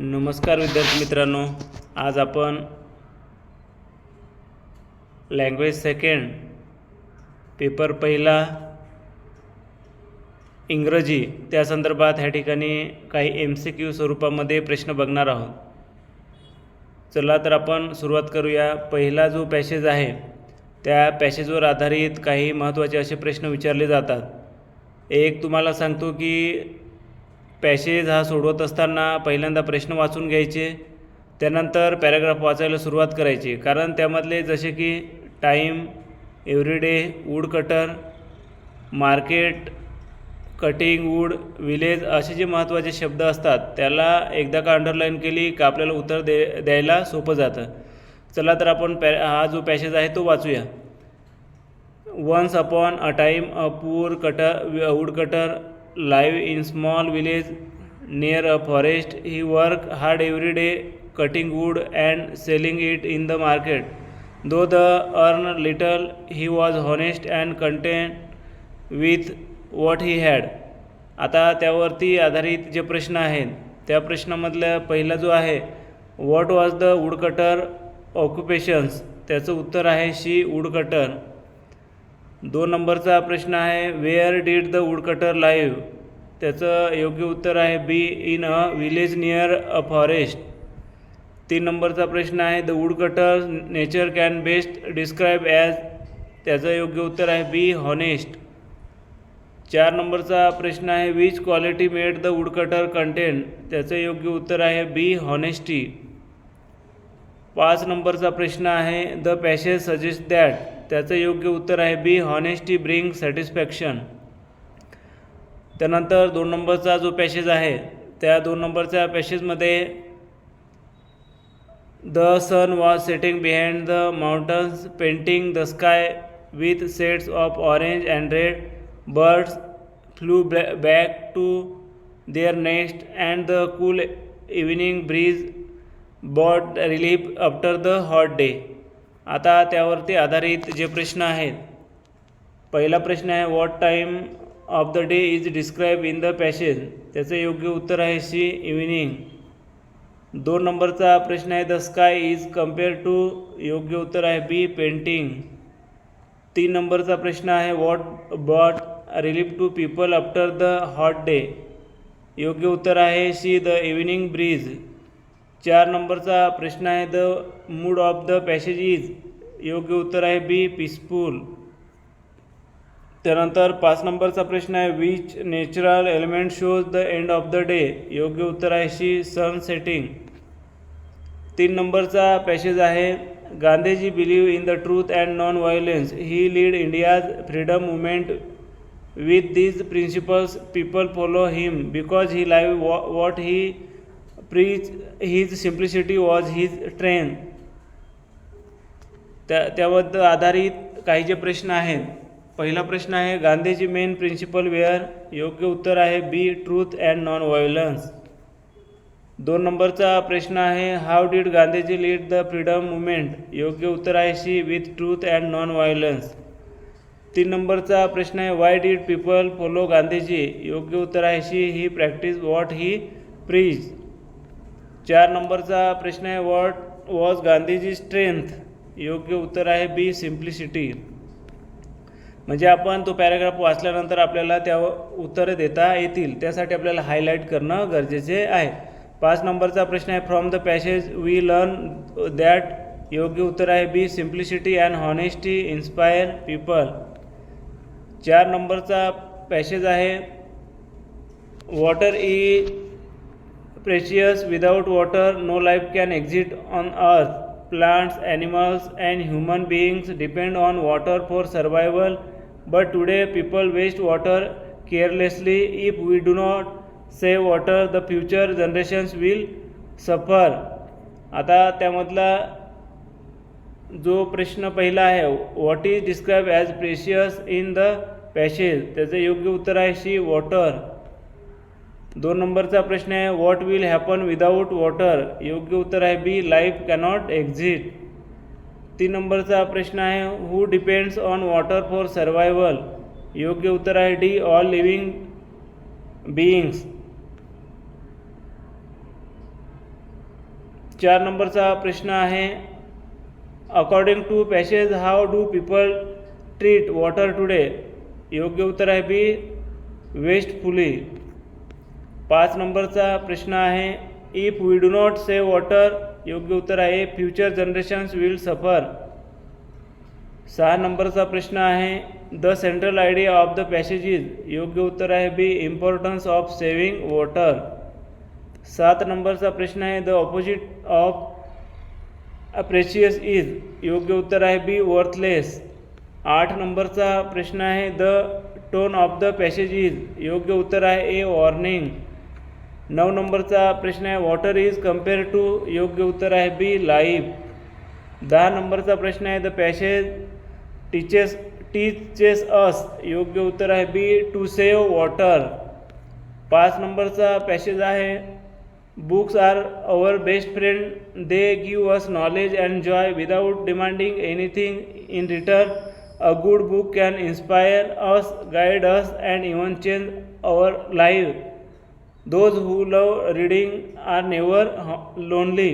नमस्कार विद्यार्थी मित्रांनो आज आपण लँग्वेज सेकंड पेपर पहिला इंग्रजी त्या संदर्भात ह्या ठिकाणी काही एम सी क्यू स्वरूपामध्ये प्रश्न बघणार आहोत. चला तर आपण सुरुवात करूया. पहिला जो पॅसेज आहे त्या पॅसेजवर आधारित काही महत्त्वाचे असे प्रश्न विचारले जातात. एक तुम्हाला सांगतो की पॅसेज हा सोडवत असताना पहिल्यांदा प्रश्न वाचून घ्यायचे त्यानंतर पॅराग्राफ वाचायला सुरुवात करायची. कारण त्यामधले जसे की time everyday wood cutter market cutting wood village असे जे महत्त्वाचे शब्द असतात त्याला एकदा का अंडरलाईन केली का आपल्याला उत्तर दे द्यायला सोपं जातं. चला तर आपण पॅ हा जो पॅसेज आहे तो वाचूया. Once upon a time a poor cutter wood cutter live in small village near a forest he work hard every day cutting wood and selling it in the market though the earn little he was honest and content with what he had आता त्यावरती आधारित जे प्रश्न आहेत त्या प्रश्नामधल्या पहिला जो आहे what was the woodcutter occupations त्याचं उत्तर आहे शी वूडकटर दोन नंबरचा प्रश्न आहे where did the woodcutter live त्याचं योग्य उत्तर आहे B in a village near a forest तीन नंबरचा प्रश्न आहे the woodcutter nature can best describe as त्याचं योग्य उत्तर आहे बी हॉनेस्ट चार नंबरचा प्रश्न आहे which quality made the woodcutter content त्याचं योग्य उत्तर आहे बी हॉनेस्टी पाच नंबरचा प्रश्न आहे द पॅशेज सजेस्ट दॅट त्याचं योग्य उत्तर आहे बी हॉनेस्टी ब्रिंग सॅटिस्फॅक्शन त्यानंतर दोन नंबरचा जो पॅसेज आहे त्या दोन नंबरच्या पॅसेजमध्ये the sun was setting behind the mountains painting the sky with sets of orange and red birds flew back to their nest and the cool evening breeze brought relief after the hot day आता त्यावरती आधारित जे प्रश्न आहेत पहिला प्रश्न आहे what time of the day is describe in the passage त्याचं योग्य उत्तर आहे सी इव्हिनिंग दोन नंबरचा प्रश्न आहे the sky is compare to योग्य उत्तर आहे बी पेंटिंग तीन नंबरचा प्रश्न आहे what brought relief to people after the hot day योग्य उत्तर आहे सी द इव्हिनिंग ब्रीज चार नंबरचा प्रश्न आहे the mood of the passage is योग्य उत्तर आहे बी पीसफुल त्यानंतर पाच नंबरचा प्रश्न आहे which natural element shows the end of the day योग्य उत्तर आहे शी सन सेटिंग तीन नंबरचा पॅसेज आहे Gandhiji believe in the truth and non violence he lead India's freedom movement with these principles people follow him because he live what what he preach his simplicity was his train त्या त्याबद्दल आधारित काही जे प्रश्न आहेत पहिला प्रश्न आहे गांधीजी मेन प्रिन्सिपल वेअर योग्य उत्तर आहे B truth and non violence दोन नंबरचा प्रश्न आहे how did Gandhiji lead the freedom movement योग्य उत्तर आहे C with truth and non violence तीन नंबरचा प्रश्न आहे why did people follow Gandhiji? योग्य उत्तर आहे she he practice what he प्रीज चार नंबरचा प्रश्न आहे वॉट वॉज गांधीजी स्ट्रेंथ योग्य उत्तर आहे बी सिम्प्लिसिटी म्हणजे आपण तो पॅराग्राफ वाचल्यानंतर आपल्याला त्या उत्तरं देता येतील. त्यासाठी आपल्याला हायलाईट करणं गरजेचे आहे. पाच नंबरचा प्रश्न आहे from the passage we learn that योग्य उत्तर आहे B simplicity and honesty inspire people चार नंबरचा पॅसेज आहे water is precious without water no life can exit on earth plants, animals, and human beings depend on water for survival. But today, people waste water carelessly. If we do not save water, the future generations will suffer. आता त्यामधला जो प्रश्न पहिला आहे what is describe as precious in the passage त्याचं योग्य उत्तर आहे शी वॉटर दोन नंबरचा प्रश्न आहे what will happen without water योग्य उत्तर आहे बी लाईफ कॅनॉट एक्झिट तीन नंबरचा प्रश्न आहे who depends on water for survival योग्य उत्तर आहे डी ऑल लिव्हिंग बिईंग्स चार नंबरचा प्रश्न आहे according to passage how do people treat water today योग्य उत्तर आहे बी वेस्टफुली पाच नंबरचा प्रश्न आहे if we do not save water योग्य उत्तर आहे फ्युचर जनरेशन्स विल सफर सहा नंबरचा प्रश्न आहे the central idea of the passages योग्य उत्तर आहे B importance of saving water सात नंबरचा प्रश्न आहे the opposite of precious is योग्य उत्तर आहे बी वर्थलेस आठ नंबरचा प्रश्न आहे the tone of the passage is योग्य उत्तर आहे ए वॉर्निंग नऊ नंबरचा प्रश्न आहे वॉटर इज कंपेअर टू योग्य उत्तर आहे बी लाईफ दहा नंबरचा प्रश्न आहे द पॅसेज टीचेस टीचेस अस योग्य उत्तर आहे बी टू सेव वॉटर पाच नंबरचा पॅसेज आहे books are our best friend they give us knowledge and joy without demanding anything in return a good book can inspire us guide us and even change our life those who love reading are never lonely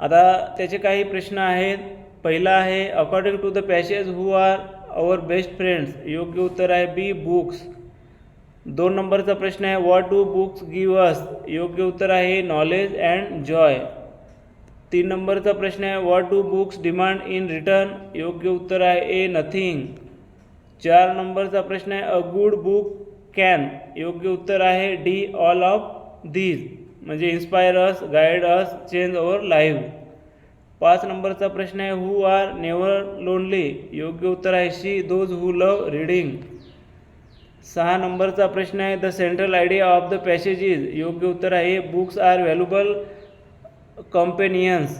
आता त्याचे काही प्रश्न आहेत. पहिला आहे according to the passage who are our best friends योग्य उत्तर आहे बी बुक्स दोन नंबरचा प्रश्न आहे what do books give us योग्य उत्तर आहे नॉलेज अँड जॉय तीन नंबरचा प्रश्न आहे what do books demand in return योग्य उत्तर आहे ए नथिंग चार नंबरचा प्रश्न आहे अ गुड बुक कॅन योग्य उत्तर आहे डी ऑल ऑफ धीज म्हणजे inspire us guide us change our live पाच नंबरचा प्रश्न आहे हू आर नेवर लोनली योग्य उत्तर आहे C those who love reading सहा नंबरचा प्रश्न आहे the central idea of the passages योग्य उत्तर आहे बुक्स आर व्हॅल्युबल कंपेनियन्स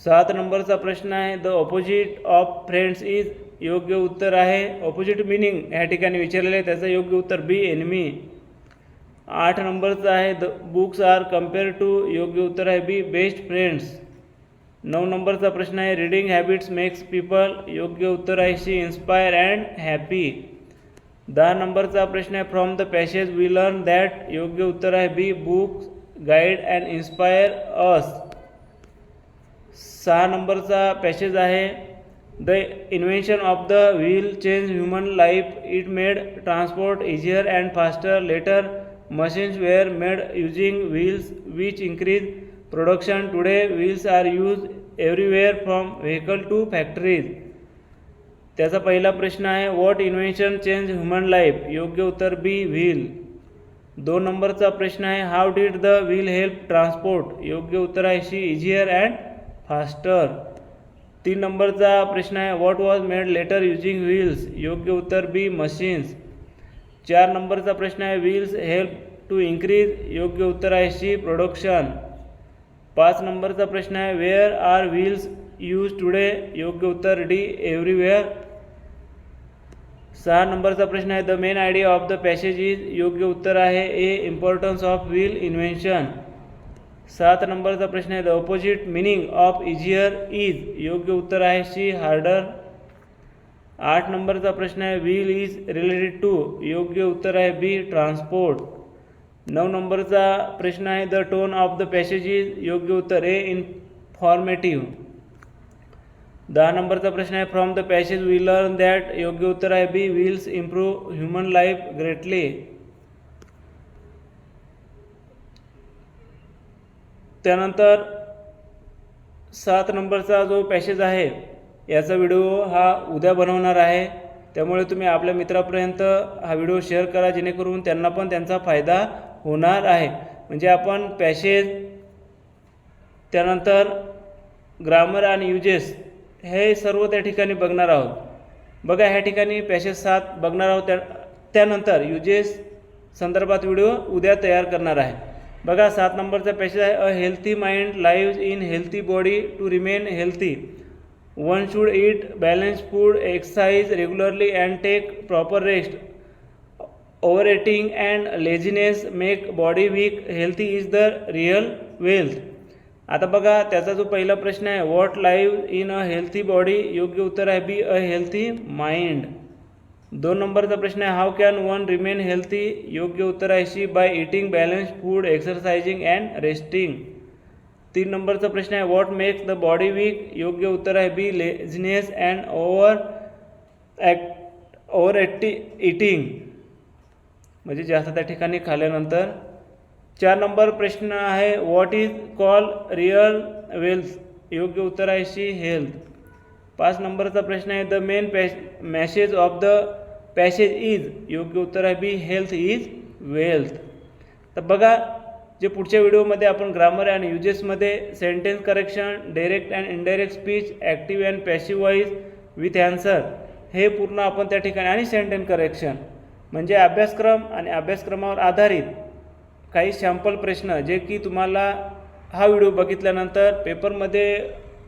सात नंबरचा प्रश्न आहे the opposite of friends is योग्य उत्तर आहे. ऑपोजिट मिनिंग ह्या ठिकाणी विचारलेलं आहे. त्याचं योग्य उत्तर बी एनमी आठ नंबरचं आहे. The books are compare to योग्य उत्तर आहे बी बेस्ट फ्रेंड्स नऊ नंबरचा प्रश्न आहे. रीडिंग हॅबिट्स मेक्स पीपल योग्य उत्तर आहे. शी इन्स्पायर अँड हॅपी दहा नंबरचा प्रश्न आहे. From the passage we learn that योग्य उत्तर आहे. B books guide and inspire us सहा नंबरचा पॅसेज आहे. The invention of the wheel change human life it made transport easier and faster later machines were made using wheels which increase production today wheels are use everywhere from vehicle to factories त्याचा पहिला प्रश्न आहे what invention change human life योग्य उत्तर B wheel दोन नंबरचा प्रश्न आहे how did the wheel help transport योग्य उत्तर आहे शी इझियर अँड फास्टर तीन नंबरचा प्रश्न आहे what was made later using wheels योग्य उत्तर बी मशीन्स चार नंबरचा प्रश्न आहे व्हील्स हेल्प टू इन्क्रीज योग्य उत्तर आहे सी प्रोडक्शन पाच नंबरचा प्रश्न आहे where are wheels use today योग्य उत्तर डी एव्हरीवेअर सहा नंबरचा प्रश्न आहे the main idea of the passage is योग्य उत्तर आहे A importance of wheel invention सात नंबरचा प्रश्न आहे the opposite meaning of easier is योग्य उत्तर आहे शी हार्डर आठ नंबरचा प्रश्न आहे व्हील इज रिलेटेड टू योग्य उत्तर आहे बी ट्रान्सपोर्ट नऊ नंबरचा प्रश्न आहे the tone of the passage is योग्य उत्तर ए इन्फॉर्मेटिव्ह दहा नंबरचा प्रश्न आहे from the passage we learn that योग्य उत्तर आहे B wheels improve human life greatly त्यानंतर सात नंबरचा जो पॅसेज आहे याचा व्हिडिओ हा उद्या बनवणार आहे. त्यामुळे तुम्ही आपल्या मित्रापर्यंत हा व्हिडिओ शेअर करा जेणेकरून त्यांना पण त्यांचा फायदा होणार आहे. म्हणजे आपण पॅसेज त्यानंतर ग्रामर आणि युजेस हे सर्व त्या ठिकाणी बघणार आहोत. बघा ह्या ठिकाणी पॅसेज सात बघणार आहोत. त्या त्यानंतर युजेस संदर्भात व्हिडिओ उद्या तयार करणार आहे. बघा सात नंबरचा पॅसेज आहे. A healthy mind live in healthy body to remain healthy one should eat balance food exercise regularly and take proper rest over eating and laziness make body weak healthy is the real wealth आता बघा त्याचा जो पहिला प्रश्न आहे what live in a healthy body योग्य उत्तर आहे बी अ हेल्थी माइंड दोन नंबरचा प्रश्न आहे how can one remain healthy योग्य उत्तर आहे C by eating balance food exercising and resting तीन नंबरचा प्रश्न आहे what makes the body weak योग्य उत्तर आहे B laziness and over act over act eating म्हणजे जास्त त्या ठिकाणी खाल्ल्यानंतर. चार नंबर प्रश्न आहे what is call real wealth योग्य उत्तर आहे शी हेल्थ पाच नंबरचा प्रश्न आहे the main pass message of the passage is योग्य उत्तर आहे. बी हेल्थ इज वेल्थ तर बघा जे पुढच्या व्हिडिओमध्ये आपण grammar and युजेसमध्ये sentence correction direct and indirect speech active and passive voice with answer हे पूर्ण आपण त्या ठिकाणी आणि सेंटेन्स करेक्शन म्हणजे अभ्यासक्रम आणि अभ्यासक्रमावर आधारित काही सॅम्पल प्रश्न जे की तुम्हाला हा व्हिडिओ बघितल्यानंतर पेपरमध्ये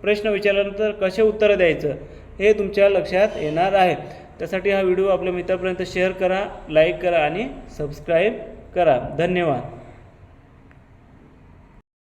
प्रश्न विचारल्यानंतर कसे उत्तरं द्यायचं हे तुमच्या लक्षात येणार आहे. त्यासाठी हा व्हिडिओ आपल्या मित्रापर्यंत शेअर करा लाईक करा आणि सबस्क्राईब करा. धन्यवाद.